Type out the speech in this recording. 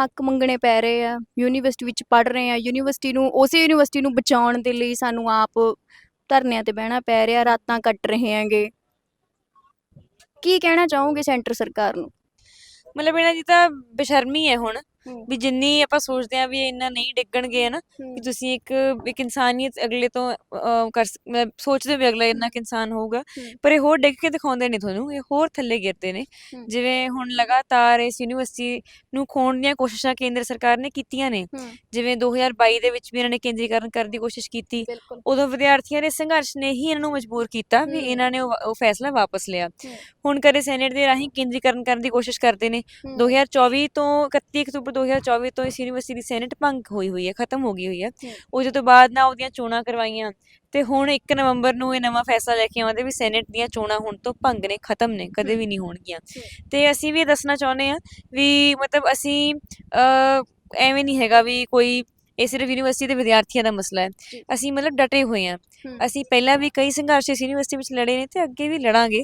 ਹੱਕ ਮੰਗਣੇ ਪੈ ਰਹੇ ਆ, ਯੂਨੀਵਰਸਿਟੀ ਵਿੱਚ ਪੜ ਰਹੇ ਆ, ਯੂਨੀਵਰਸਿਟੀ ਨੂੰ, ਉਸੇ ਯੂਨੀਵਰਸਿਟੀ ਨੂੰ ਬਚਾਉਣ ਦੇ ਲਈ ਸਾਨੂੰ ਆਪ ਧਰਨਿਆਂ ਤੇ ਬਹਿਣਾ ਪੈ ਰਿਹਾ, ਰਾਤਾਂ ਕੱਟ ਰਹੇ ਹੈਗੇ। ਕੀ ਕਹਿਣਾ ਚਾਹੋਗੇ ਸੈਂਟਰ ਸਰਕਾਰ ਨੂੰ? ਮਤਲਬ ਇਹਨਾਂ ਦੀ ਤਾਂ ਬੇਸ਼ਰਮੀ ਹੈ ਹੁਣ। ਵੀ ਜਿੰਨੀ ਆਪਾਂ ਸੋਚਦੇ ਆ ਵੀ ਇਹ ਇੰਨਾ ਨਹੀਂ ਡਿੱਗਣਗੇ ਨਾ ਕਿ ਤੁਸੀਂ ਇੱਕ ਇੱਕ ਇਨਸਾਨੀਅਤ ਅਗਲੇ ਤੋਂ ਕਰ ਸੋਚਦੇ ਵੀ ਅਗਲਾ ਇੰਨਾ ਕੁ ਇਨਸਾਨ ਹੋਊਗਾ। ਪਰ ਇਹ ਹੋਰ ਡਿੱਗ ਕੇ ਦਿਖਾਉਂਦੇ ਨਹੀਂ ਤੁਹਾਨੂੰ ਇਹ ਹੋਰ ਥੱਲੇ ਗਿਰਦੇ ਨੇ। ਜਿਵੇਂ ਹੁਣ ਲਗਾਤਾਰ ਇਸ ਯੂਨੀਵਰਸਿਟੀ ਨੂੰ ਖੋਣ ਦੀਆਂ ਕੋਸ਼ਿਸ਼ਾਂ ਕੇਂਦਰ ਸਰਕਾਰ ਨੇ ਕੀਤੀਆਂ ਨੇ। ਜਿਵੇਂ 2022 ਦੇ ਵਿੱਚ ਵੀ ਇਹਨਾਂ ਨੇ ਕੇਂਦਰੀਕਰਨ ਕਰਨ ਦੀ ਕੋਸ਼ਿਸ਼ ਕੀਤੀ। ਉਦੋਂ ਵਿਦਿਆਰਥੀਆਂ ਦੇ ਸੰਘਰਸ਼ ਨੇ ਹੀ ਇਹਨਾਂ ਨੂੰ ਮਜਬੂਰ ਕੀਤਾ ਵੀ। ਇਹਨਾਂ ਨੇ ਉਹ ਫੈਸਲਾ ਵਾਪਸ ਲਿਆ। ਹੁਣ ਕਦੇ ਸੈਨੇਟ ਦੇ ਰਾਹੀਂ ਕੇਂਦਰੀਕਰਨ ਕਰਨ ਦੀ ਕੋਸ਼ਿਸ਼ ਕਰਦੇ ਨੇ। 2024 ਤੋਂ 31 ਅਕਤੂਬਰ 2024 ਤੋਂ ਇਸ ਯੂਨੀਵਰਸਿਟੀ ਦੀ ਸੈਨੇਟ ਭੰਗ ਹੋਈ ਹੋਈ ਹੈ ਖਤਮ ਹੋ ਗਈ ਹੋਈ ਹੈ। ਹੂੰ। ਉਹਦੇ ਤੋਂ ਬਾਅਦ ਨਾ ਉਹਦੀਆਂ ਚੋਣਾਂ ਕਰਵਾਈਆਂ ਤੇ ਹੁਣ 1 ਨਵੰਬਰ ਨੂੰ ਇਹ ਨਵਾਂ ਫੈਸਲਾ ਲੈ ਕੇ ਆਉਂਦੇ ਵੀ ਸੈਨੇਟ ਦੀਆਂ ਚੋਣਾਂ ਹੁਣ ਤੋਂ ਭੰਗ ਨੇ ਖਤਮ ਨੇ ਕਦੇ ਵੀ ਨਹੀਂ ਹੋਣਗੀਆਂ। ਤੇ ਅਸੀਂ ਵੀ ਦੱਸਣਾ ਚਾਹੁੰਦੇ ਆ ਵੀ ਮਤਲਬ ਅਸੀਂ ਐਵੇਂ ਨਹੀਂ ਹੈਗਾ ਵੀ ਕੋਈ ਇਹ ਸਿਰਫ ਯੂਨੀਵਰਸਿਟੀ ਦੇ ਵਿਦਿਆਰਥੀਆਂ ਦਾ ਮਸਲਾ ਹੈ। ਅਸੀਂ ਮਤਲਬ ਡਟੇ ਹੋਏ ਆ। ਅਸੀਂ ਪਹਿਲਾਂ ਵੀ ਕਈ ਸੰਘਰਸ਼ ਇਸ ਯੂਨੀਵਰਸਿਟੀ ਵਿੱਚ ਲੜੇ ਨੇ ਤੇ ਅੱਗੇ ਵੀ ਲੜਾਂਗੇ।